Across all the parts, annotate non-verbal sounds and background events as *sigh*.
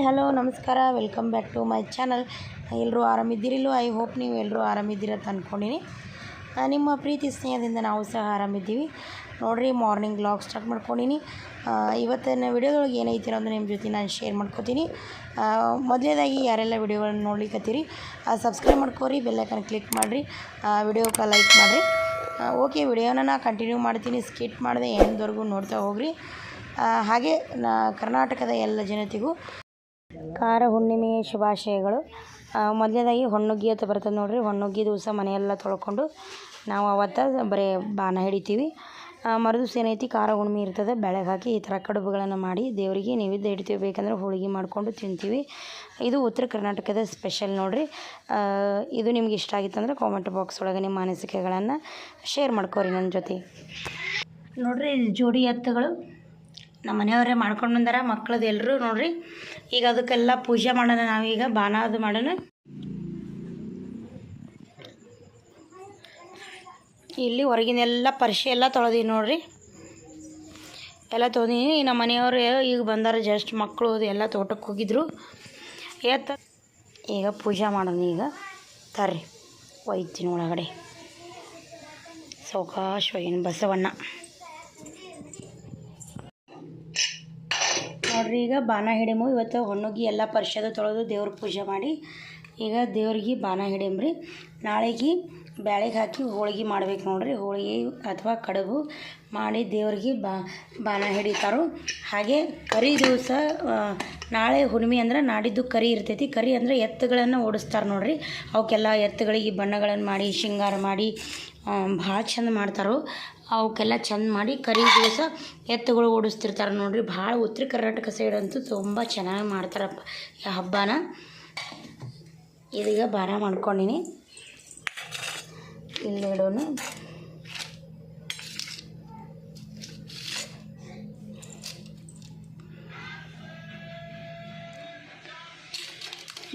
Hi hello, ನಮಸ್ಕಾರ. Welcome back to my channel ಎಲ್ಲರೂ ಆರಾಮಿದ್ದೀರಿಲ್ಲೋ ಐ ಹೋಪ್ ನೀವು ಎಲ್ಲರೂ ಆರಾಮಿದ್ದೀರ ಅಂತ ಅಂದ್ಕೊಂಡಿನಿ ನಿಮ್ಮ ಪ್ರೀತಿ ಸ್ನೇಹದಿಂದ ನಾವು ಸಹ ಆರಾಮಿದ್ದೀವಿ. ನೋಡಿರಿ ಮಾರ್ನಿಂಗ್ ಬ್ಲಾಗ್ ಸ್ಟಾರ್ಟ್ ಮಾಡ್ಕೊಂಡಿನಿ. ಇವತ್ತಿನ ವಿಡಿಯೋದೊಳಗೆ ಏನೈತಿ ಅನ್ನೋದು ನಿಮ್ಮ ಜೊತೆ ನಾನು ಶೇರ್ ಮಾಡ್ಕೋತೀನಿ. ಮೊದಲೇದಾಗಿ ಯಾರೆಲ್ಲ ವಿಡಿಯೋಗಳನ್ನ ನೋಡ್ಲಿಕ್ಕತ್ತೀರಿ ಸಬ್ಸ್ಕ್ರೈಬ್ ಮಾಡ್ಕೋರಿ ಬೆಲ್ಲೈಕನ್ ಕ್ಲಿಕ್ ಮಾಡಿರಿ ವಿಡಿಯೋಕ್ಕೆ ಲೈಕ್ ಮಾಡಿರಿ. ಓಕೆ ವಿಡಿಯೋನ ನಾನು ಕಂಟಿನ್ಯೂ ಮಾಡ್ತೀನಿ ಸ್ಕಿಟ್ ಮಾಡಿದೆ ಎಂದವರೆಗೂ ನೋಡ್ತಾ ಹೋಗ್ರಿ. ಹಾಗೆ ನಾ ಕರ್ನಾಟಕದ ಎಲ್ಲ ಜನತೆಗೂ ಕಾರ ಹುಣ್ಣಿಮೆಯ ಶುಭಾಶಯಗಳು. ಮೊದಲನೇದಾಗಿ ಹೊಣ್ಣುಗ್ಗಿ ಅಂತ ಬರ್ತದೆ ನೋಡಿರಿ. ಹೊಣ್ಣುಗ್ಗಿ ದಿವಸ ಮನೆಯೆಲ್ಲ ತೊಳ್ಕೊಂಡು ನಾವು ಅವತ್ತು ಬರೀ ಬಾಣ ಹಿಡಿತೀವಿ. ಮರುದಿವ್ಸ ಏನೈತಿ ಖಾರ ಹುಣ್ಣಿಮೆ ಇರ್ತದೆ. ಬೆಳಗ್ಗೆ ಹಾಕಿ ಈ ಥರ ಕಡುಬುಗಳನ್ನು ಮಾಡಿ ದೇವರಿಗೆ ನೈವೇದ್ಯ ಇಡ್ತೀವಿ. ಬೇಕಂದ್ರೆ ಹೋಳಿಗೆ ಮಾಡಿಕೊಂಡು ತಿಂತೀವಿ. ಇದು ಉತ್ತರ ಕರ್ನಾಟಕದ ಸ್ಪೆಷಲ್ ನೋಡಿರಿ. ಇದು ನಿಮ್ಗೆ ಇಷ್ಟ ಆಗಿತ್ತಂದ್ರೆ ಕಾಮೆಂಟ್ ಬಾಕ್ಸ್ ಒಳಗೆ ನಿಮ್ಮ ಅನಿಸಿಕೆಗಳನ್ನು ಶೇರ್ ಮಾಡ್ಕೋರಿ ನನ್ನ ಜೊತೆ. ನೋಡಿರಿ, ಜೋಡಿ ಎತ್ತುಗಳು. ನಮ್ಮ ಮನೆಯವರೇ ಮಾಡ್ಕೊಂಡು ಬಂದಾರ ಮಕ್ಳದ್ದು ಎಲ್ಲರೂ ನೋಡ್ರಿ. ಈಗ ಅದಕ್ಕೆಲ್ಲ ಪೂಜೆ ಮಾಡೋಣ ನಾವೀಗ ಬಾನ ಅದು ಮಾಡೋಣ. ಇಲ್ಲಿ ಹೊರಗಿನೆಲ್ಲ ಪರಿಶೆ ಎಲ್ಲ ತೊಳೆದೀವಿ ನೋಡ್ರಿ. ಎಲ್ಲ ತೊಗೊಂಡಿನಿ ನಮ್ಮ ಮನೆಯವರು ಈಗ ಬಂದಾರ, ಜಸ್ಟ್ ಮಕ್ಕಳು ಎಲ್ಲ ತೋಟಕ್ಕೆ ಹೋಗಿದ್ರು. ಏತ, ಈಗ ಪೂಜೆ ಮಾಡೋಣ ಈಗ. ತರ್ರಿ, ಒಯ್ತೀನಿ ಒಳಗಡೆ. ಸೌಕಾಶ್ವಾಗಿ ಬಸವಣ್ಣ. ನೋಡ್ರಿ, ಈಗ ಬಾನ ಹಿಡಿಮು. ಇವತ್ತು ಹೊಣ್ಣುಗಿ ಎಲ್ಲ ಪರಿಷದ ತೊಳೆದು ದೇವ್ರ ಪೂಜೆ ಮಾಡಿ. ಈಗ ದೇವ್ರಿಗೆ ಬಾನ ಹಿಡಿಮ್ರಿ. ನಾಳೆಗೆ ಬ್ಯಾಳಿಗೆ ಹಾಕಿ ಹೋಳಿಗೆ ಮಾಡ್ಬೇಕು ನೋಡ್ರಿ. ಹೋಳಿಗೆ ಅಥವಾ ಕಡುಬು ಮಾಡಿ ದೇವ್ರಿಗೆ ಬಾ ಬಾನ ಹಿಡಿತಾರೋ. ಹಾಗೆ ಕರಿ ದಿವಸ ನಾಳೆ ಹುಣ್ಣಿಮೆ ಅಂದ್ರೆ ನಾಡಿದ್ದು ಕರಿ ಇರ್ತೈತಿ. ಕರಿ ಅಂದರೆ ಎತ್ತುಗಳನ್ನು ಓಡಿಸ್ತಾರೆ ನೋಡ್ರಿ. ಅವಕ್ಕೆಲ್ಲ ಎತ್ತುಗಳಿಗೆ ಬಣ್ಣಗಳನ್ನು ಮಾಡಿ, ಶೃಂಗಾರ ಮಾಡಿ ಭಾಳ ಚಂದ ಮಾಡ್ತಾರೋ. ಅವಕ್ಕೆಲ್ಲ ಚೆಂದ ಮಾಡಿ ಕರಿ ದಿವಸ ಎತ್ತುಗಳು ಓಡಿಸ್ತಿರ್ತಾರೆ ನೋಡಿರಿ. ಭಾಳ ಉತ್ತರ ಕರ್ನಾಟಕ ಸೈಡ್ ಅಂತೂ ತುಂಬ ಚೆನ್ನಾಗಿ ಮಾಡ್ತಾರಪ್ಪ ಈ ಹಬ್ಬನ. ಇದೀಗ ಬಾರ ಮಾಡ್ಕೊಂಡಿನಿ. ಇಲ್ಲಿಡೋನು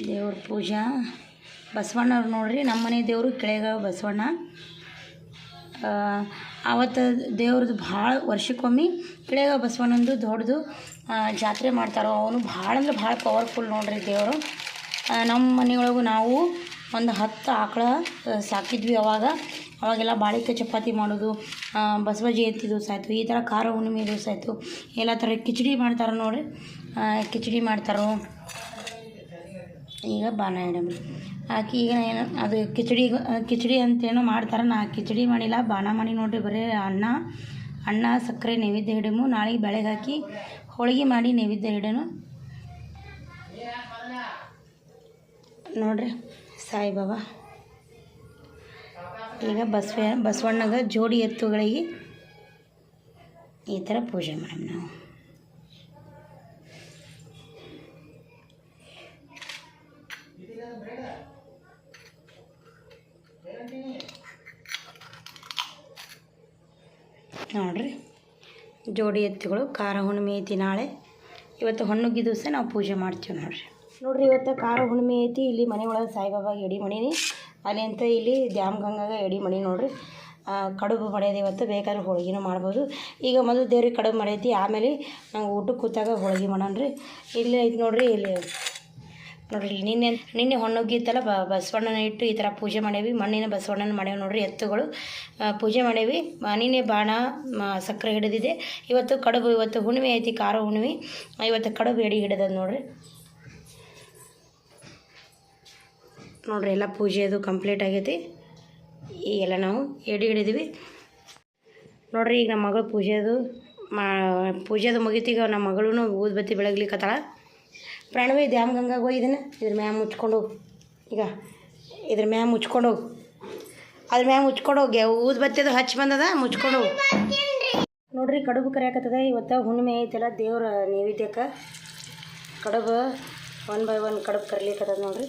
ದೇವ್ರ ಪೂಜಾ. ಬಸವಣ್ಣವ್ರು ನೋಡ್ರಿ ನಮ್ಮ ಮನೆ ದೇವರು ಕೆಳಗ ಬಸವಣ್ಣ. ಆವತ್ತು ದೇವ್ರದ್ದು ಭಾಳ ವರ್ಷಕ್ಕೊಮ್ಮೆ ಕೆಳಗ ಬಸವಣ್ಣಂದು ದೊಡ್ಡದು ಜಾತ್ರೆ ಮಾಡ್ತಾರೋ, ಅವನು ಭಾಳ ಅಂದ್ರೆ ಭಾಳ ಪವರ್ಫುಲ್ ನೋಡ್ರಿ ದೇವರು. ನಮ್ಮ ಮನೆಯೊಳಗು ನಾವು ಒಂದು ಹತ್ತು ಆಕಳ ಸಾಕಿದ್ವಿ ಅವಾಗ. ಅವಾಗೆಲ್ಲ ಬಾಳಿಕೆ ಚಪಾತಿ ಮಾಡೋದು ಬಸವ ಜಯಂತಿ ದಿವಸ ಆಯಿತು, ಈ ಥರ ಖಾರ ಹುಣ್ಣಿಮೆ ದಿವಸ ಆಯಿತು. ಎಲ್ಲ ಥರ ಕಿಚಡಿ ಮಾಡ್ತಾರೆ ನೋಡಿರಿ. ಕಿಚಡಿ ಮಾಡ್ತಾರೋ. ಈಗ ಬಾನ ಆಕಿ ಈಗ ಏನು, ಅದು ಕಿಚಡಿ ಕಿಚಡಿ ಅಂತೇನೋ ಮಾಡ್ತಾರೆ. ನಾ ಕಿಚಡಿ ಮಾಡಿಲ್ಲ, ಬಾಣ ಮಾಡಿ ನೋಡಿರಿ, ಬರೀ ಅನ್ನ ಅನ್ನ, ಸಕ್ಕರೆ, ನೈವೇದ್ಯ ಹಿಡಿಮು. ನಾಳೆಗೆ ಬೆಳೆಗೆ ಹಾಕಿ ಹೋಳಿಗೆ ಮಾಡಿ ನೈವೇದ್ಯ ಹಿಡೇನು. ನೋಡ್ರಿ ಸಾಯಿಬಾಬಾ. ಈಗ ಬಸವ, ಬಸವಣ್ಣಗ ಜೋಡಿ ಎತ್ತುಗಳಿಗೆ ಈ ಥರ ಪೂಜೆ ಮಾಡಿ ನಾವು ನೋಡ್ರಿ ಜೋಡಿ ಎತ್ತುಗಳು, ಖಾರ ಹುಣ್ಣಿಮೆ ಐತಿ ನಾಳೆ. ಇವತ್ತು ಹಣ್ಣುಗಿ ದಿವಸ ನಾವು ಪೂಜೆ ಮಾಡ್ತೀವಿ ನೋಡ್ರಿ. ನೋಡ್ರಿ, ಇವತ್ತು ಖಾರ ಹುಣ್ಣಿಮೆ ಐತಿ. ಇಲ್ಲಿ ಮನೆ ಒಳಗೆ ಸಾಯಿಬಾಬಾಗೆ ಎಡಿ ಮಣಿನಿ. ಅಲ್ಲಿ ಅಂತ ಇಲ್ಲಿ ದ್ಯಾಮ್ ಗಂಗಾಗ ಎಡಿ ಮಣಿ ನೋಡ್ರಿ. ಕಡುಬು ಮಾಡ್ಯದ ಇವತ್ತು ಬೇಕಾದ್ರೆ ಹೋಳಿಗೆನೂ ಮಾಡ್ಬೋದು. ಈಗ ಮೊದಲು ದೇವ್ರಿಗೆ ಕಡುಬು ಮಾಡೈತಿ ಆಮೇಲೆ ನಂಗೆ ಊಟಕ್ಕೆ ಕೂತಾಗ ಹೋಳಿಗೆ ಮಾಡೋಣ ರೀ ಇಲ್ಲಿ ಐತಿ ನೋಡ್ರಿ, ಇಲ್ಲಿ ನೋಡ್ರಿ, ನಿನ್ನೆ ನಿನ್ನೆ ಹೊಣ್ಣುಗ್ಗಿತ್ತಲ್ಲ ಬಸವಣ್ಣನ ಇಟ್ಟು ಈ ಥರ ಪೂಜೆ ಮಾಡೇವಿ. ಮಣ್ಣಿನ ಬಸವಣ್ಣನ ಮಾಡೇವಿ ನೋಡ್ರಿ, ಎತ್ತುಗಳು ಪೂಜೆ ಮಾಡೇವಿ. ನಿನ್ನೆ ಬಾಣ ಸಕ್ಕರೆ ಹಿಡಿದಿದೆ. ಇವತ್ತು ಕಡುಬು, ಇವತ್ತು ಹುಣ್ಣಿಮೆ ಐತಿ, ಖಾರ ಹುಣ್ಣಿಮೆ. ಇವತ್ತು ಕಡುಬು ಎಡಿ ಹಿಡಿದದ ನೋಡ್ರಿ. ನೋಡ್ರಿ, ಎಲ್ಲ ಪೂಜೆ ಅದು ಕಂಪ್ಲೀಟ್ ಆಗೈತಿ. ಈಗೆಲ್ಲ ನಾವು ಎಡಿ ಹಿಡಿದೀವಿ. ನೋಡ್ರಿ, ಈಗ ನಮ್ಮ ಮಗಳು ಪೂಜೆದು, ಮಾ, ಪೂಜೆದು ಮುಗೀತೀಗ, ನಮ್ಮ ಮಗಳೂ ಊದ್ಬತ್ತಿ ಬೆಳಗ್ಲಿಕ್ಕತ್ತಾಳ ಪ್ರಾಣವೇ ದ್ಯಾಮ್ ಗಂಗಾಗ ಇದನ್ನು? ಇದ್ರ ಮ್ಯಾಗ ಮುಚ್ಕೊಂಡು ಹೋಗು. ಈಗ ಇದ್ರ ಮ್ಯಾಗ ಮುಚ್ಕೊಂಡು ಹೋಗು. ಅದ್ರ ಮ್ಯಾಮ್ ಮುಚ್ಕೊಂಡು ಹೋಗಿ ಊದ್ಬತ್ತಿದು ಹಚ್ಚಿ ಬಂದದ, ಮುಚ್ಕೊಂಡು ಹೋಗು. ನೋಡ್ರಿ, ಕಡುಬು ಕರಿಯಾಕತ್ತದ. ಇವತ್ತು ಹುಣ್ಣಿಮೆ ಐತಲ್ಲ, ದೇವ್ರ ನೈವೇದ್ಯಕ್ಕೆ ಕಡುಬು ಒನ್ ಬೈ ಒನ್ ಕಡುಬು ಕರಿಲಿಕ್ಕತ್ತದ ನೋಡ್ರಿ.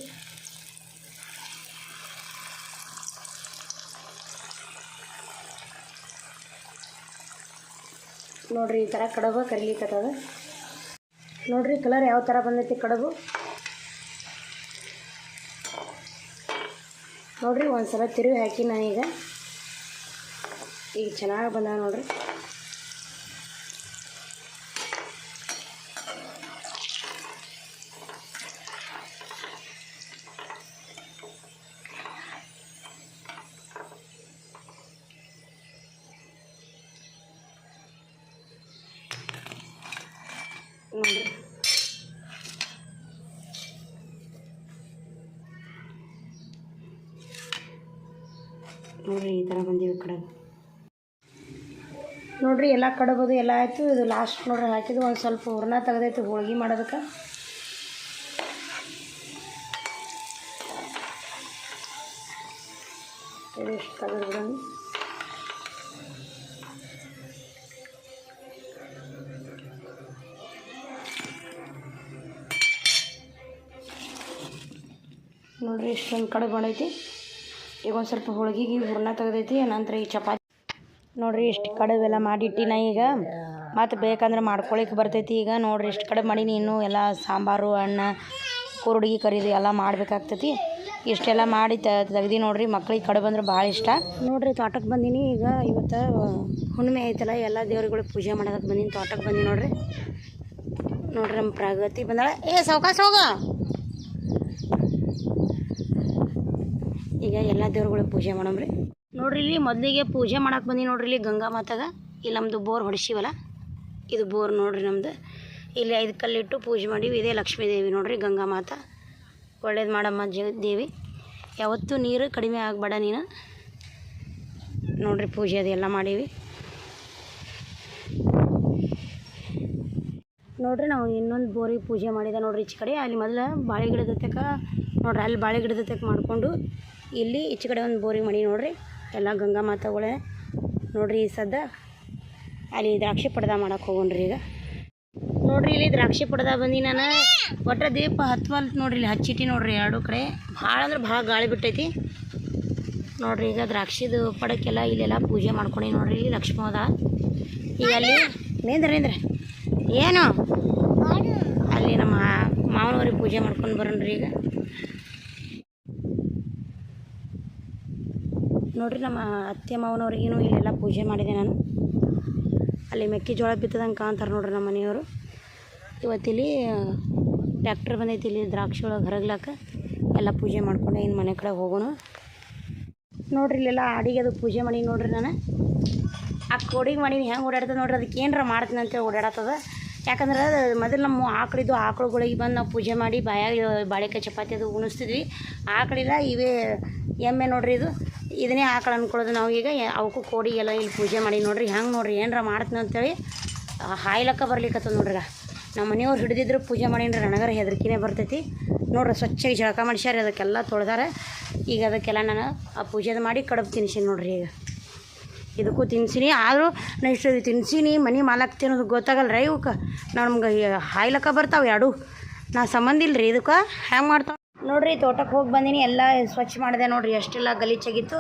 ನೋಡ್ರಿ, ಈ ಥರ ಕಡುಬು ಕರಿಲಿಕ್ಕತ್ತದ ನೋಡ್ರಿ ಕಲರ್ ಯಾವ ಥರ ಬಂದೈತಿ ಕಡಬು? ನೋಡ್ರಿ ಒಂದು ಸಲ ತಿರುವಿ ಹಾಕಿ ನಾನೀಗ ಈಗ ಚೆನ್ನಾಗಿ ಬಂದ ನೋಡಿರಿ ಈ ಥರ ಬಂದಿವೆ ಕಡಬ ನೋಡಿರಿ, ಎಲ್ಲ ಕಡಬೋದು ಎಲ್ಲ ಆಯಿತು. ಇದು ಲಾಸ್ಟ್ ನೋಡ್ರಿ, ಹಾಕಿದ್ದು ಒಂದು ಸ್ವಲ್ಪ ಹೂರ್ಣ ತೆಗ್ದೈತಿ, ಹೋಳ್ಗೆ ಮಾಡೋದಕ್ಕೆ. ಇಷ್ಟು ತೆಗೆದು ಬಿಡೋಣ. ನೋಡ್ರಿ, ಇಷ್ಟೊಂದು ಕಡೆ ಬಂದೈತಿ. ಈಗ ಒಂದು ಸ್ವಲ್ಪ ಹೋಳ್ಗಿಗೆ ಹೂರ್ಣ ತೆಗೆದೈತಿ, ನಂತರ ಈ ಚಪಾತಿ. ನೋಡ್ರಿ, ಇಷ್ಟು ಕಡವೆಲ್ಲ ಮಾಡಿಟ್ಟಿನ ಈಗ. ಮತ್ತು ಬೇಕಂದ್ರೆ ಮಾಡ್ಕೊಳಿಕ್ಕೆ ಬರ್ತೈತಿ ಈಗ. ನೋಡ್ರಿ, ಇಷ್ಟು ಕಡೆ ಮಾಡೀನಿ ಇನ್ನೂ ಎಲ್ಲ ಸಾಂಬಾರು, ಅನ್ನ ಕುರುಡ್ಗಿ ಕರಿದು ಎಲ್ಲ ಮಾಡಬೇಕಾಗ್ತೈತಿ. ಇಷ್ಟೆಲ್ಲ ಮಾಡಿ ತೆಗ್ದು ನೋಡ್ರಿ, ಮಕ್ಳಿಗೆ ಕಡೆ ಬಂದ್ರೆ ಭಾಳ ಇಷ್ಟ. ನೋಡ್ರಿ ತೋಟಕ್ಕೆ ಬಂದೀನಿ ಈಗ. ಇವತ್ತು ಹುಣ್ಣಿಮೆ ಐತಲ್ಲ, ಎಲ್ಲ ದೇವ್ರಿಗಳಿಗೆ ಪೂಜೆ ಮಾಡೋದಕ್ಕೆ ಬಂದೀನಿ ತೋಟಕ್ಕೆ ಬಂದೀನಿ ನೋಡ್ರಿ. ನೋಡ್ರಿ, ನಮ್ಮ ಪ್ರಗತಿ ಬಂದಾಳ. ಏ, ಸಾವ್ಕಾಸ ಹೋಗ. ಈಗ ಎಲ್ಲ ದೇವ್ರುಗಳಿಗೆ ಪೂಜೆ ಮಾಡಮ್ರಿ. ನೋಡ್ರಿ ಇಲ್ಲಿ ಮೊದಲಿಗೆ ಪೂಜೆ ಮಾಡಕ್ಕೆ ಬಂದಿ ನೋಡ್ರಿ ಇಲ್ಲಿ ಗಂಗಾ ಮಾತಾಗ. ಇಲ್ಲಿ ನಮ್ಮದು ಬೋರ್ ಹೊಡಿಸಿವಲ್ಲ. ಇದು ಬೋರ್ ನೋಡ್ರಿ ನಮ್ದು. ಇಲ್ಲಿ ಐದು ಕಲ್ಲಿಟ್ಟು ಪೂಜೆ ಮಾಡೀವಿ. ಇದೇ ಲಕ್ಷ್ಮೀ ದೇವಿ ನೋಡ್ರಿ ಗಂಗಾ ಮಾತ. ಒಳ್ಳೇದು ಮಾಡಮ್ಮ ಜ ದೇವಿ. ಯಾವತ್ತೂ ನೀರು ಕಡಿಮೆ ಆಗಬೇಡ ನೀನು. ನೋಡ್ರಿ ಪೂಜೆ ಅದೆಲ್ಲ ಮಾಡೀವಿ. ನೋಡ್ರಿ ನಾವು ಇನ್ನೊಂದು ಬೋರಿಗೆ ಪೂಜೆ ಮಾಡಿದೆ ನೋಡ್ರಿ ಈಚೆ ಕಡೆ. ಅಲ್ಲಿ ಮೊದಲು ಬಾಳೆ ಗಿಡದ ತಕ ನೋಡ್ರಿ, ಅಲ್ಲಿ ಬಾಳೆ ಗಿಡದ ತಕ ಮಾಡಿಕೊಂಡು ಇಲ್ಲಿ ಈಚೆ ಕಡೆ ಒಂದು ಬೋರಿಗೆ ಮಾಡಿ ನೋಡ್ರಿ. ಎಲ್ಲ ಗಂಗಾ ಮಾತಾಗಳೇ. ನೋಡ್ರಿ ಈ ಸದ್ದ ಅಲ್ಲಿ ದ್ರಾಕ್ಷಿ ಪಡ್ದ ಮಾಡಕ್ಕೆ ಹೋಗೋಣ್ರಿ ಈಗ. ನೋಡ್ರಿ ಇಲ್ಲಿ ದ್ರಾಕ್ಷಿ ಪಡ್ದ ಬಂದು ನಾನು. ಒಟ್ಟ ದೀಪ ಹತ್ವಲ್ತ್ ನೋಡ್ರಿ ಇಲ್ಲಿ ಹಚ್ಚಿಟ್ಟಿ ನೋಡ್ರಿ ಎರಡು ಕಡೆ. ಭಾಳ ಅಂದ್ರೆ ಭಾಳ ಗಾಳಿ ಬಿಟ್ಟೈತಿ. ನೋಡ್ರಿ ಈಗ ದ್ರಾಕ್ಷಿದು ಪಡಕ್ಕೆಲ್ಲ ಇಲ್ಲೆಲ್ಲ ಪೂಜೆ ಮಾಡ್ಕೊಂಡು ನೋಡ್ರಿ ಇಲ್ಲಿ ಲಕ್ಷ್ಮೋದ. ಈಗ ಅಲ್ಲಿ ನಿಂದ್ರೆ ನಿಂದ್ರೆ. ಏನು? ಅಲ್ಲಿ ನಮ್ಮ ಮಾವನವ್ರಿಗೆ ಪೂಜೆ ಮಾಡ್ಕೊಂಡು ಬರೋಣ್ರಿ ಈಗ. ನೋಡ್ರಿ ನಮ್ಮ ಅತ್ತೆ ಮಾವನವ್ರಿಗೇನು ಇಲ್ಲೆಲ್ಲ ಪೂಜೆ ಮಾಡಿದೆ ನಾನು. ಅಲ್ಲಿ ಮೆಕ್ಕೆಜೋಳ ಬಿತ್ತದಂಗೆ ಕಾಣ್ತಾರೆ ನೋಡ್ರಿ ನಮ್ಮ ಮನೆಯವರು. ಇವತ್ತಿಲ್ಲಿ ಟ್ಯಾಕ್ಟರ್ ಬಂದೈತಿ ಇಲ್ಲಿ ದ್ರಾಕ್ಷಿ ಒಳಗೆ ಹರಗ್ಲಾಕ. ಎಲ್ಲ ಪೂಜೆ ಮಾಡ್ಕೊಂಡೆ ಇನ್ನು ಮನೆ ಕಡೆ ಹೋಗೋಣ. ನೋಡ್ರಿ ಇಲ್ಲೆಲ್ಲ ಅಡಿಗೆ ಅದು ಪೂಜೆ ಮಾಡಿ ನೋಡ್ರಿ ನಾನು. ಆ ಕೋಡಿಗೆ ಮಾಡೀನಿ ಹೆಂಗೆ ಓಡಾಡ್ತದೆ ನೋಡ್ರಿ, ಅದಕ್ಕೆ ಏನಾರ ಮಾಡ್ತೀನಿ ಅಂತೇಳಿ ಓಡಾಡತ್ತದ. ಯಾಕಂದ್ರೆ ಮೊದಲು ನಮ್ಮ ಆಕಳಿದ್ದು ಆಕಳುಗಳಿಗೆ ಬಂದು ನಾವು ಪೂಜೆ ಮಾಡಿ ಬಾಯಾಗಿ, ಬಾಳೆಕಾಯಿ ಚಪಾತಿ ಅದು ಉಣಿಸ್ತಿದ್ವಿ. ಆಕಳಿಲ್ಲ ಇವೇ ಎಮ್ಮೆ ನೋಡ್ರಿ ಇದು. ಇದನ್ನೇ ಆಕಳು ಅನ್ಕೊಳ್ಳೋದು ನಾವು. ಈಗ ಕೋಡಿ, ಎಲ್ಲ ಇಲ್ಲಿ ಪೂಜೆ ಮಾಡಿ ನೋಡ್ರಿ, ಹೆಂಗೆ ನೋಡ್ರಿ, ಏನರ ಮಾಡ್ತೀನಿ ಅಂತೇಳಿ ಹಾಯ್ಲಕ್ಕ ಬರ್ಲಿಕ್ಕತ್ತದ ನೋಡ್ರಿ. ನಮ್ಮ ಮನೆಯವ್ರು ಹಿಡಿದಿದ್ರು ಪೂಜೆ ಮಾಡೀನಿ ನನಗರ ಹೆದರಿಕೆನೇ ಬರ್ತೈತಿ. ನೋಡ್ರಿ, ಸ್ವಚ್ಛಗೆ ಜಳಕ ಮಾಡಿಸ್ಯಾರ ಅದಕ್ಕೆಲ್ಲ ತೊಳೆದಾರೆ. ಈಗ ಅದಕ್ಕೆಲ್ಲ ನಾನು ಆ ಪೂಜೆದು ಮಾಡಿ ಕಡುಬು ತಿನ್ಸೀನಿ ನೋಡ್ರಿ ಈಗ. ಇದಕ್ಕೂ ತಿನ್ಸಿನಿ, ಆದರೂ ನಾ ಇಷ್ಟು ತಿನ್ಸೀನಿ, ಮನೆ ಮಾಲಕ್ ತಿನ್ನೋದು ಗೊತ್ತಾಗಲ್ಲ ರೀ ಇವಕ್ಕೆ. ನಮ್ಗೆ ಹಾಯ್ಲಕ್ಕ ಬರ್ತಾವೆ ಎರಡು. ನಾ ಸಂಬಂಧ ರೀ ಇದಕ್ಕೆ. ಹ್ಯಾಂಗೆ ಮಾಡ್ತಾವೆ? ನೋಡ್ರಿ, ತೋಟಕ್ಕೆ ಹೋಗಿ ಬಂದೀನಿ, ಎಲ್ಲ ಸ್ವಚ್ಛ ಮಾಡಿದೆ ನೋಡ್ರಿ ಎಷ್ಟೆಲ್ಲ ಗಲೀಜಾಗಿತ್ತು.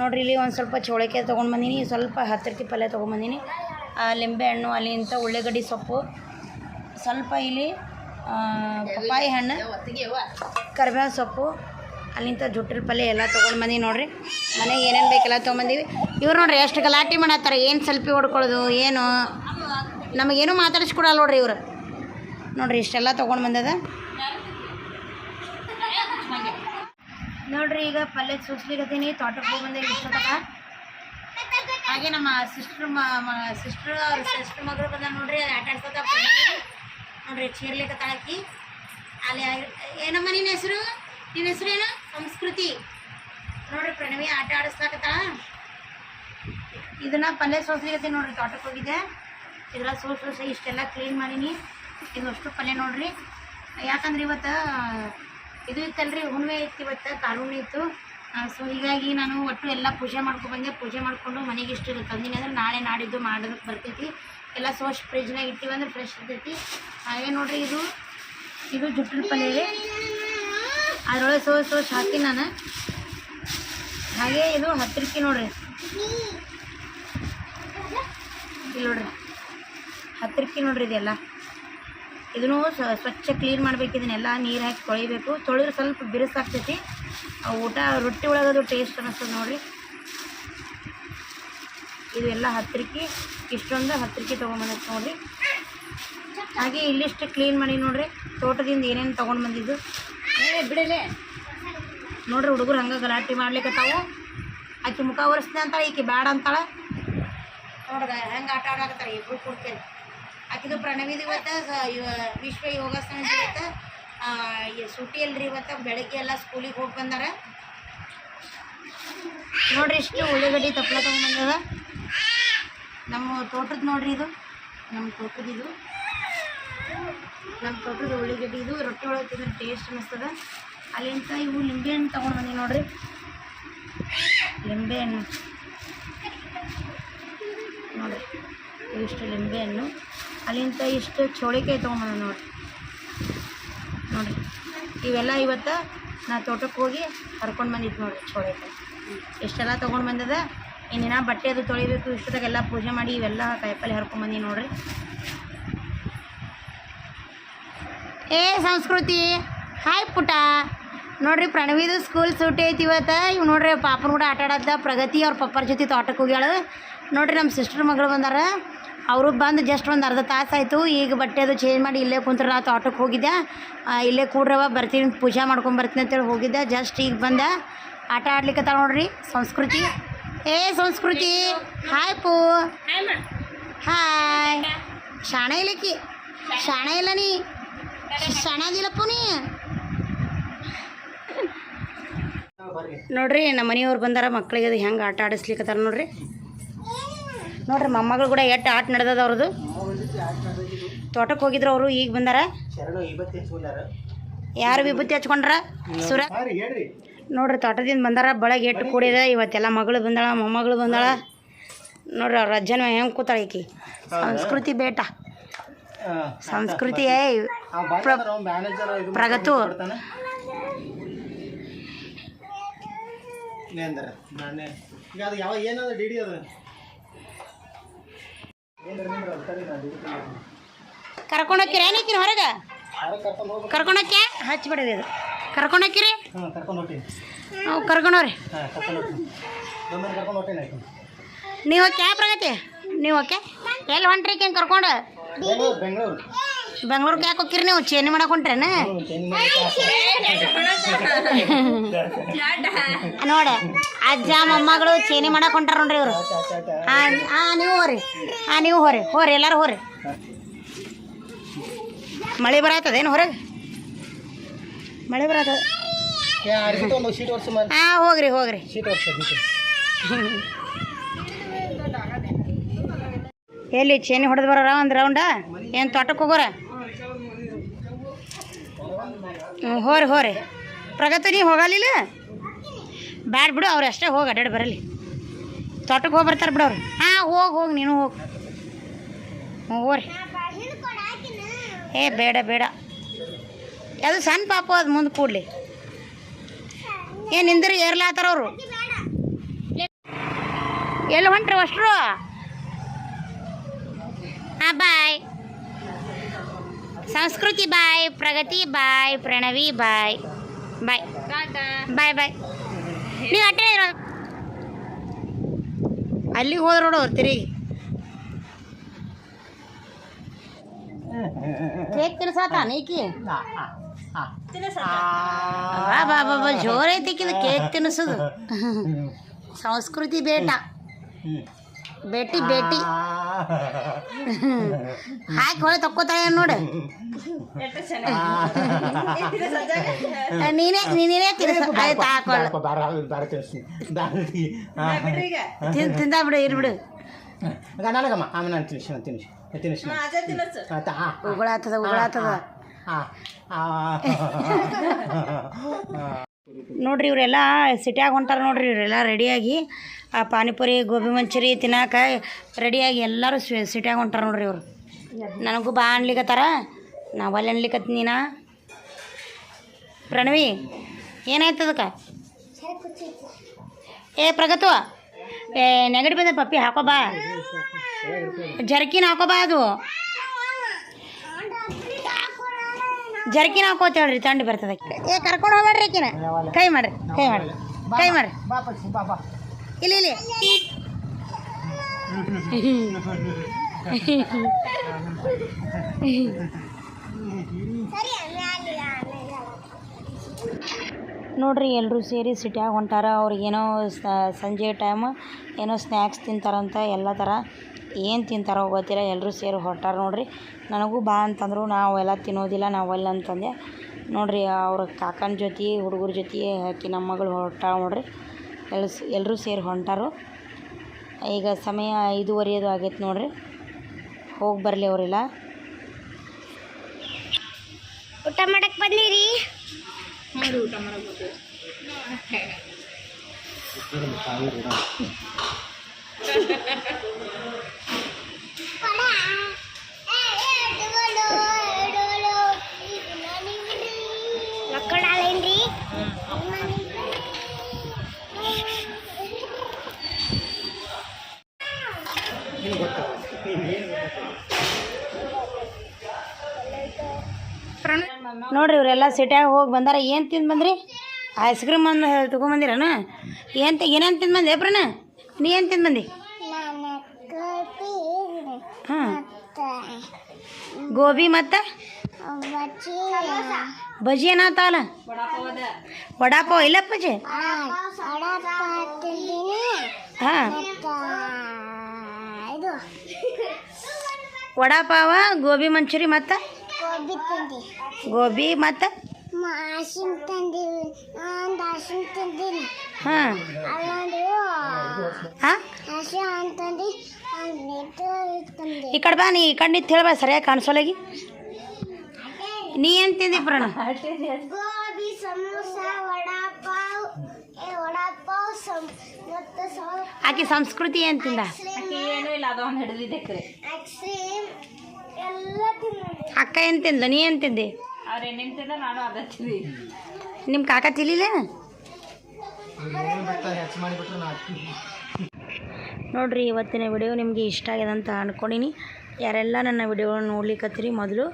ನೋಡ್ರಿ, ಇಲ್ಲಿ ಒಂದು ಸ್ವಲ್ಪ ಚೋಳಕೆ ತೊಗೊಂಡು ಬಂದೀನಿ, ಸ್ವಲ್ಪ ಹತ್ತಿರತಿ ಪಲ್ಯ ತೊಗೊಂಬಂದಿನಿ ಲಿಂಬೆ ಹಣ್ಣು, ಅಲ್ಲಿಂತ ಉಳ್ಳಾಗಡ್ಡಿ ಸೊಪ್ಪು, ಸ್ವಲ್ಪ ಇಲ್ಲಿ ಪಪ್ಪಾಯಿ ಹಣ್ಣು ಕರಿಬೇವು ಸೊಪ್ಪು, ಅಲ್ಲಿಂತ ಜುಟ್ಟಿನ ಪಲ್ಯ ಎಲ್ಲ ತೊಗೊಂಡು ಬಂದೀನಿ ನೋಡ್ರಿ. ಮನೆಗೆ ಏನೇನು ಬೇಕೆಲ್ಲ ತೊಗೊಂಬಂದೀವಿ ಇವ್ರು ನೋಡ್ರಿ ಎಷ್ಟು ಗಲಾಟೆ ಮಾಡತ್ತಾರ, ಏನು ಸೆಲ್ಫಿ ಹೊಡ್ಕೊಳ್ಳೋದು ಏನು? ನಮಗೇನು ಮಾತಾಡಿಸ್ಕೊಡಲ್ಲ ನೋಡ್ರಿ ಇವರು. ನೋಡ್ರಿ, ಇಷ್ಟೆಲ್ಲ ತೊಗೊಂಡು ಬಂದದ. ನೋಡ್ರಿ, ಈಗ ಪಲ್ಯ ಸೂಸ್ಲಿಕತ್ತೀನಿ. ತೋಟಕ್ಕೆ ಹೋಗಿ ಬಂದೆ ಹಾಗೆ ನಮ್ಮ ಸಿಸ್ಟರ್ ಸಿಸ್ಟ್ರ್ ಸಿಸ್ಟರ್ ಮಗಳು ಬಂದ ನೋಡ್ರಿ ಆಟ ಆಡ್ಸೋದ ನೋಡ್ರಿ ನೋಡ್ರಿ ಚೀರ್ಲಿಕತ್ತಾಳಕಿ ಅಲ್ಲಿ ಏನಮ್ಮ ನಿನ್ನ ಹೆಸರು? ನಿನ್ನ ಹೆಸರು ಏನು? ಸಂಸ್ಕೃತಿ. ನೋಡ್ರಿ, ಪ್ರಣವಿ ಆಟ ಆಡಿಸ್ಲಾಕತ್ತಾಳ. ಇದನ್ನ ಪಲ್ಯ ಸೋಸ್ಲಿಕತ್ತೀನಿ ನೋಡ್ರಿ, ತೋಟಕ್ಕೆ ಹೋಗಿದ್ದೆ. ಇದೆಲ್ಲ ಸೋಸ್ ಇಷ್ಟೆಲ್ಲ ಕ್ಲೀನ್ ಮಾಡೀನಿ. ಇದು ಅಷ್ಟು ಪಲ್ಯ ನೋಡ್ರಿ. ಯಾಕಂದ್ರೆ ಇವತ್ತು ಇದು ಇತ್ತಲ್ರಿ, ಹುಣ್ಣಿಮೆ ಇತ್ತು ಇವತ್ತು ಕಾರುಣ್ಯ ಇತ್ತು. ಸೊ ಹೀಗಾಗಿ ನಾನು ಒಟ್ಟು ಎಲ್ಲ ಪೂಜೆ ಮಾಡ್ಕೊ ಬಂದೆ. ಪೂಜೆ ಮಾಡಿಕೊಂಡು ಮನೆಗೆ ಇಷ್ಟು ತಂದಿನಿ ಅಂದ್ರೆ ನಾಳೆ ನಾಡಿದ್ದು ಮಾಡೋದಕ್ಕೆ ಬರ್ತೈತಿ. ಎಲ್ಲ ಸೋಶ್ ಫ್ರಿಜ್ನಾಗ ಇಟ್ಟಿವಿ ಅಂದ್ರೆ ಫ್ರೆಶ್ ಇರ್ತೈತಿ. ಹಾಗೆ ನೋಡ್ರಿ, ಇದು ಇದು ಜುಟ್ಟಿನ ಪಲ್ಯ ರೀ. ಅದರೊಳಗೆ ಸೋಸ್ ಸೋಸ್ ಹಾಕಿ ನಾನು. ಹಾಗೆ ಇದು ಹತ್ತಿರಕ್ಕೆ ನೋಡ್ರಿ. ಇಲ್ಲಿ ನೋಡ್ರಿ. ಹತ್ತಿರಕ್ಕೆ ನೋಡ್ರಿ ಇದೆಲ್ಲ. ಇದನ್ನು ಸ್ವ- ಸ್ವಚ್ಛ ಕ್ಲೀನ್ ಮಾಡಬೇಕು ಇದನ್ನೆಲ್ಲ ನೀರು ಹಾಕಿ ತೊಳಿಬೇಕು. ತೊಳೆದ್ರೆ ಸ್ವಲ್ಪ ಬಿರುಸಾಗ್ತೈತಿ. ಆ ಊಟ, ರೊಟ್ಟಿ ಒಳಗದು ಟೇಸ್ಟ್ ಅನ್ನಿಸ್ತದೆ ನೋಡಿರಿ. ಇದೆಲ್ಲ ಹತ್ತಿರಕ್ಕೆ ಇಷ್ಟೊಂದು ಹತ್ತಿರಕ್ಕೆ ತೊಗೊಂಬಂದೈತೆ ನೋಡಿರಿ. ಹಾಗೆ ಇಲ್ಲಿಷ್ಟು ಕ್ಲೀನ್ ಮಾಡಿ ನೋಡಿರಿ. ತೋಟದಿಂದ ಏನೇನು ತೊಗೊಂಡು ಬಂದಿದ್ದು. ಏ, ಬಿಡಲೇ. ನೋಡ್ರಿ ಹುಡುಗರು ಹಂಗೆ ಗಲಾಟೆ ಮಾಡ್ಲಿಕ್ಕತ್ತಾವು ಆಕೆ ಮುಖ ಒರೆಸ್ತೀನಿ ಅಂತಾಳೆ, ಈಕೆ ಬೇಡ ಅಂತಾಳೆ. ನೋಡ್ದ, ಹೆಂಗೆ ಆಟ ಆಡಾಕತ್ತಾರೆ ಇಬ್ಬರು ಕೂಡ್ತೇನೆ. ಆಕಿದು ಪ್ರಣವಿದು ಇವತ್ತು ಇವ- ವಿಶ್ವ ಯೋಗಾಸನ ಇವತ್ತು. ಸುಟಿ ಅಲ್ರಿ ಇವತ್ತು, ಬೆಳಗ್ಗೆ ಎಲ್ಲ ಸ್ಕೂಲಿಗೆ ಹೋಗಿ ಬಂದಾರ. ನೋಡ್ರಿ ಇಷ್ಟು ಉಳ್ಳಾಗಡ್ಡಿ ತಪ್ಪಲ ತಗೊಂಡ್ಬಂದದ. ನಮ್ಮ ತೋಟದ ನೋಡ್ರಿ ಇದು. ನಮ್ಮ ತೋಟದ ಇದು. ನಮ್ಮ ತೋಟದ ಉಳ್ಳಿಗಡ್ಡಿ ಇದು. ರೊಟ್ಟಿ ಒಳಗೆ ತಿಂದ್ರೆ ಟೇಸ್ಟ್ ಅನ್ನಿಸ್ತದ. ಅಲ್ಲಿಂದ ಇವು ಲಿಂಬೆ ಹಣ್ಣು ತೊಗೊಂಡು ಬಂದಿ ನೋಡ್ರಿ. ಲಿಂಬೆ ಹಣ್ಣು. ನೋಡ್ರಿ ಇಷ್ಟು ಲಿಂಬೆ ಹಣ್ಣು. ಅಲ್ಲಿಂದ ಇಷ್ಟು ಚೋಳಿಕಾಯಿ ತೊಗೊಂಬಂದ ನೋಡ್ರಿ. ನೋಡಿರಿ. ಇವೆಲ್ಲ ಇವತ್ತು ನಾ ತೋಟಕ್ಕೆ ಹೋಗಿ ಹರ್ಕೊಂಡು ಬಂದಿದ್ದು ನೋಡಿರಿ ಚೋಳಿಕಾಯಿ. ಇಷ್ಟೆಲ್ಲ ತೊಗೊಂಡು ಬಂದದ? ಇನ್ನಿನ ಬಟ್ಟೆ ಅದು ತೊಳಿಬೇಕು ಇಷ್ಟೊತ್ತಾಗೆಲ್ಲ ಪೂಜೆ ಮಾಡಿ ಇವೆಲ್ಲ ಕಾಯಿಪಲ್ಲೆ ಹರ್ಕೊಂಡು ಬಂದಿ ನೋಡ್ರಿ. ಏ ಸಂಸ್ಕೃತಿ, ಹಾಯ್ ಪುಟ. ನೋಡ್ರಿ ಪ್ರಣವಿದು ಸ್ಕೂಲ್ ಸೂಟಿ ಐತಿ ಇವತ್ತು. ಇವ್ ನೋಡ್ರಿ ಪಾಪನ ಕೂಡ ಆಟ ಆಡದ್ದ ಪ್ರಗತಿ ಅವ್ರ ಪಪ್ಪರ ಜೊತೆ ತೋಟಕ್ಕೆ ಹೋಗ್ಯಾಳು. ನೋಡ್ರಿ ನಮ್ಮ ಸಿಸ್ಟರ್ ಮಗಳು ಬಂದಾರ. ಅವರು ಬಂದು ಜಸ್ಟ್ ಒಂದು ಅರ್ಧ ತಾಸು ಆಯಿತು. ಈಗ ಬಟ್ಟೆ ಅದು ಚೇಂಜ್ ಮಾಡಿ ಇಲ್ಲೇ ಕುಂತ್ರೆ. ನಾ ತೋಟಕ್ಕೆ ಹೋಗಿದ್ದೆ. ಇಲ್ಲೇ ಕೂಡ್ರವ ಬರ್ತೀನಿ ಪೂಜೆ ಮಾಡ್ಕೊಂಡು ಬರ್ತೀನಿ ಅಂತೇಳಿ ಹೋಗಿದ್ದೆ. ಜಸ್ಟ್ ಈಗ ಬಂದ. ಆಟ ಆಡ್ಲಿಕ್ಕೆ ನೋಡ್ರಿ. ಸಂಸ್ಕೃತಿ. ಏ ಸಂಸ್ಕೃತಿ. ಹಾಯ್ ಪೂ. ಹಾಯ್ ಶಾಣ ಇಲ್ಲಕ್ಕಿ ಶಾಣ ಇಲ್ಲ ನೀ. ಶಾಣ ಪೂ ನೀ. ನೋಡ್ರಿ ನಮ್ಮ ಮನೆಯವ್ರು ಬಂದಾರ. ಮಕ್ಕಳಿಗೆ ಅದು ಹೆಂಗೆ ಆಟ ಆಡಿಸ್ಲಿಕ್ಕತ್ತಾರ ನೋಡ್ರಿ. ನೋಡ್ರಿ, ಮೊಮ್ಮಗಳು ಕೂಡ ಎಷ್ಟು ಆಟ ನಡೆದದ ಅವ್ರದ್ದು ತೋಟಕ್ಕೆ ಹೋಗಿದ್ರು ಅವರು, ಈಗ ಬಂದಾರ. ಯಾರು ವಿಭೂತಿ ಹಚ್ಕೊಂಡ್ರ? ಸುರ ನೋಡ್ರಿ, ತೋಟದಿಂದ ಬಂದಾರ ಬೆಳಗ್ಗೆ ಎಟ್ಟು ಕೂಡಿದ, ಇವತ್ತೆಲ್ಲ ಮಗಳು ಬಂದಾಳ, ಮೊಮ್ಮಗಳು ಬಂದಾಳ. ನೋಡ್ರಿ, ಅವ್ರ ಅಜ್ಜನ ಹೆಂಗೆ ಕೂತಾಳ ಈಕಿ. ಸಂಸ್ಕೃತಿ ಬೇಟ. ಸಂಸ್ಕೃತಿ ಪ್ರಗತು. ಈಗ ಅದು ಯಾವ ಏನದ ಡಿ ಡಿ ಅದು? ಕರ್ಕೊಂಡೋಕ್ಕಿರಿ ಏನಿಕ್ಕಿನ ಹೊರಗೆ? ಕರ್ಕೊಂಡೋಕೆ ಹಚ್ಬಿಡಿದೆ ಇದು. ಕರ್ಕೊಂಡೋಕ್ಕಿರಿ ಹಾಂ ಕರ್ಕೊಂಡು ಹೋಗ್ತೀನಿ. ನಾವು ಕರ್ಕೊಂಡವ್ರಿ ಹಾಂ ಕರ್ಕೊಂಡು ಹೋಗ್ತೀನಿ. ದೊಮ್ಮೆ ಕರ್ಕೊಂಡು ಹೋಗ್ತೀನಿ ಆಯ್ತು. ನೀವು ಓಕೆ ಪ್ರಗತಿ? ನೀವು ಓಕೆ ಎಲ್ಲಿ ಹೊಂಟ್ರಿ ಹಿಂಗೆ ಕರ್ಕೊಂಡು? ಬೆಂಗಳೂರು. ಬೆಂಗ್ಳೂರ್ಗೆ ಯಾಕೆ ಹೋಗಿರಿ ನೀವು ಚೇಂಜ್ ಮಾಡಕ್ಕೆ ಹೊಂಟ್ರೇನ? ನೋಡ, ಅಜ್ಜ, ಮೊಮ್ಮಗಳು ಚೇನಿ ಮಾಡಕ್ಕೆ ಹೊಂಟಾರ ನೋಡ್ರಿ ಇವರು. ಹಾ ನೀವು ಹೋರಿ ಹಾ ನೀವು ಹೋರಿ ಹೋರಿ, ಎಲ್ಲರೂ ಹೋರಿ. ಮಳೆ ಬರತ್ತದೇನು ಹೊರಗೆ? ಮಳೆ ಬರತ್ತದ? ಹಾ ಹೋಗ್ರಿ ಹೋಗ್ರಿ. ಎಲ್ಲಿ ಚೇನಿ ಹೊಡೆದು ಬರೋರ ಒಂದು ರೌಂಡ ಏನು ತೋಟಕ್ಕೆ ಹೋಗೋರ? ಹ್ಞೂ ಹೋರಿ ಹೋರಿ. ಪ್ರಗತಿ, ನೀ ಹೋಗಲಿಲ್ಲ? ಬ್ಯಾಡ ಬಿಡು, ಅವ್ರು ಅಷ್ಟೇ ಹೋಗಿ ಅಡ್ಡಾಡಿ ಬರಲಿ. ತೋಟಕ್ಕೆ ಹೋಗಿ ಬರ್ತಾರೆ ಬಿಡು ಅವ್ರು. ಹಾಂ, ಹೋಗಿ ಹೋಗಿ, ನೀನು ಹೋಗಿ. ಹ್ಞೂ ಹೋರಿ. ಏ, ಬೇಡ ಬೇಡ. ಅದು ಸಣ್ಣ ಪಾಪ ಅದು ಮುಂದೆ ಕೂಡಲಿ. ಏನು ನಿಂದ್ರಿ, ಏರ್ಲಾತಾರ ಅವರು? ಎಲ್ಲಿ ಹೊಂಟ್ರಿ ಅಷ್ಟರು? ಹಾಂ, ಬಾಯ್. ಸಂಸ್ಕೃತಿ ಬಾಯ್ ಪ್ರಗತಿ ಬಾಯ್ ಪ್ರಣವಿ ಬಾಯ್. ಬಾಯ್. ಬಾಯ್ ಬಾಯ್. ನೀವು ಅಟ್ಟೆ ಅಲ್ಲಿಗೆ ಹೋದ್ರೆ ನೋಡು ತಿರುಗಿ. ಕೇಕ್ ತಿನ್ಸಾತ ನೀಕಿ ಬಾ ಬಾ ಬಾ ಬಾ. ಜೋರ್ ಐತಿಕ್ಕಿದ ಕೇಕ್ ತಿನ್ನಿಸೋದು ಸಂಸ್ಕೃತಿ ಬೇಟ. ಬೇಟಿ ಬೇಟಿ. ಹಾಕಿ ಹೊಳೆ ತಕ್ಕೋತಾಳೆ ನೋಡು. ನೀನೇ ನೀನೇ ತಿಂದ ಬಿಡು ಇರ್ಬಿಡು ನನಗಮ್ಮ ಆಮೇಲೆ ನಾನು ತಿನ್ಸಿ ನಾನು ತಿನ್ಸಿ ತಿನ್ಸಿ ಆಯ್ತಾ? ಹಾಂ ಉಗುಳಾತದ ಉಗುಳಾತದ ಹಾಂ. *laughs* ನೋಡ್ರಿ ಇವರೆಲ್ಲ ಸಿಟ್ಯಾಗ ಹೊಂಟಾರ ನೋಡ್ರಿ ಇವರೆಲ್ಲ ರೆಡಿಯಾಗಿ, ಆ ಪಾನಿಪುರಿ, ಗೋಬಿ ಮಂಚೂರಿ ತಿನ್ನಾಕ ರೆಡಿಯಾಗಿ ಎಲ್ಲರೂ ಸಿಟ್ಯಾಗ ಹೊಂಟಾರ ನೋಡ್ರಿ ಇವರು. ನನಗೂ ಬಾ ಅನ್ಲಿಕತ್ತಾರ, ನಾವು ಅಲ್ಲಿ ಅನ್ಲಿಕತ್ ನೀನ. ಪ್ರಣವಿ, ಏನಾಯ್ತು ಅದಕ್ಕೆ? ಏ ಪ್ರಗತು, ಏ ನೆಗಡಿ ಬಂದ ಪಪ್ಪಿ, ಹಾಕೋ ಬಾ. ಜರ್ಕಿನ್ ಹಾಕೋ ಬಾ ಅದು. ಜರ್ಕಿನ್ ಹಾಕೋತ ಹೇಳ್ರಿ ತಂಡಿ ಬರ್ತದೆ ಏ ಕರ್ಕೊಂಡು ಹೋಗ್ಬೇಡ್ರಿ ಆಕಿನ. ಕೈ ಮಾಡ್ರಿ ಕೈ ಮಾಡ್ರಿ ಕೈ ಮಾಡ್ರಿ. ಬಾ ಬಾ ಬಾ ಇಲ್ಲಿ ಇಲ್ಲಿ. ನೋಡ್ರಿ ಎಲ್ಲರೂ ಸೇರಿ ಸಿಟಿಯಾಗಿ ಹೊಂಟಾರ ಅವ್ರಿಗೇನೋ ಏನೋ ಸಂಜೆ ಟೈಮ್ ಏನೋ ಸ್ನ್ಯಾಕ್ಸ್ ತಿಂತಾರಂತ ಎಲ್ಲ ಥರ ಏನು ತಿಂತಾರೋ ಗೊತ್ತಿಲ್ಲ ಎಲ್ಲರೂ ಸೇರಿ ಹೊರಟಾರ ನೋಡ್ರಿ. ನನಗೂ ಬಾ ಅಂತಂದರು ನಾವು ಎಲ್ಲ ತಿನ್ನೋದಿಲ್ಲ ನಾವು ಅಲ್ಲ ಅಂತಂದೆ. ನೋಡ್ರಿ ಅವ್ರ ಕಾಕನ ಜೊತೆ ಹುಡುಗರ ಜೊತೆ ಆಕಿ ನಮ್ಮ ಮಗಳು ಹೊರಟಾಳ ನೋಡ್ರಿ. ಎಲ್ಲ ಎಲ್ಲರೂ ಸೇರಿ ಹೊಂಟಾರು. ಈಗ ಸಮಯ ಐದುವರೆಯದು ಆಗೈತೆ ನೋಡ್ರಿ. ಹೋಗಿ ಬರಲಿ ಅವರೆಲ್ಲ. ಊಟ ಮಾಡಕ್ಕೆ ಬಂದಿರಿ? ಮಕ್ಕಳಾಲೇನ್ರಿ ನೋಡ್ರಿ ಇವರೆಲ್ಲ ಸಿಟ್ಯಾಗ ಹೋಗಿ ಬಂದಾರ. ಏನು ತಿಂದು ಬಂದ್ರಿ? ಐಸ್ ಕ್ರೀಮ್ ಒಂದು ತಗೊಂಬಂದಿರನ? ಏನು ಏನೇನು ತಿಂದು ಬಂದೆ ಏಪ್ರನ ನೀ ಏನು ತಿಂದು ಬಂದಿ? ಹಾಂ. ಗೋಬಿ ಮತ್ತು? ಬಜಿ ಏನಾತಾವಲ್ಲ ವಡಾಪಾವ್ ಇಲ್ಲ ಬಜೆ ಹಾಂ. ವಡಾಪಾವ ಗೋಬಿ ಮಂಚೂರಿ ಮತ್ತು? ಗೋಬಿ ತಿಂದಿ. ಗೋಬಿ ಮತ್ತು? ಅರ್ಶಿನ ತಂದೀವಿ ಒಂದು ಅರ್ಶಿನ ತಂದೀನಿ ಹಾಂ. ಅಲ್ಲೊಂದು ಹಾಂ? ಅರ್ಶಿನ ಅಂತಂದು ಈ ಕಡೆ ಬಾ ನೀ ಈ ಕಡೆ ನಿಂತು ಹೇಳ್ಬಾ ಸರಿಯಾಗಿ ಕಾಣಿಸೋಲಾಗಿ. ನೀ ಏನು ತಿಂದಿ ಪ್ರಣ? ಗೋಬಿ ಸಮೋಸ ವಡಾಪಾವ್ ಏ ವಡಾಪಾವ್ ಸಮ್ ಮತ್ತು ಆಕೆ ಸಂಸ್ಕೃತಿ ಏನು ತಿಂದ? ಐಸ್ ಕ್ರೀಮ್ ಎಲ್ಲ ತಿನ್ನೋದು ಅಕ್ಕ ಏನು ತಿಂದ? ನೀ ನಿಮ್ ನಿಮ್ಮ ಕಾಕ ತಿಳಿಲೇ ನೋಡ್ರಿ ಇವತ್ತಿನ ವಿಡಿಯೋ ನಿಮಗೆ ಇಷ್ಟ ಆಗ್ಯದ ಅಂತ ಅಂದ್ಕೊಂಡಿನಿ ಯಾರೆಲ್ಲ ನನ್ನ ವಿಡಿಯೋ ನೋಡ್ಲಿಕ್ಕತ್ತೀರಿ ಮೊದಲು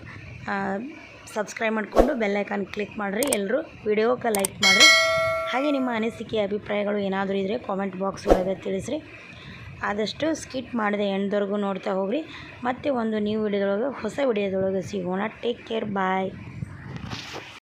ಸಬ್ಸ್ಕ್ರೈಬ್ ಮಾಡಿಕೊಂಡು ಬೆಲ್ಲೈಕಾನ್ ಕ್ಲಿಕ್ ಮಾಡಿರಿ. ಎಲ್ಲರೂ ವಿಡಿಯೋಕ್ಕೆ ಲೈಕ್ ಮಾಡಿರಿ. ಹಾಗೆ ನಿಮ್ಮ ಅನಿಸಿಕೆ ಅಭಿಪ್ರಾಯಗಳು ಏನಾದರೂ ಇದ್ದರೆ ಕಾಮೆಂಟ್ ಬಾಕ್ಸ್ ಒಳಗೆ ತಿಳಿಸ್ರಿ. ಆದಷ್ಟು ಸ್ಕಿಟ್ ಮಾಡಿದೆ ಎಂಡ್ವರೆಗೂ ನೋಡ್ತಾ ಹೋಗ್ರಿ. ಮತ್ತೆ ಒಂದು ನ್ಯೂ ವಿಡಿಯೋದೊಳಗೆ ಹೊಸ ವಿಡಿಯೋದೊಳಗೆ ಸಿಗೋಣ. Take care bye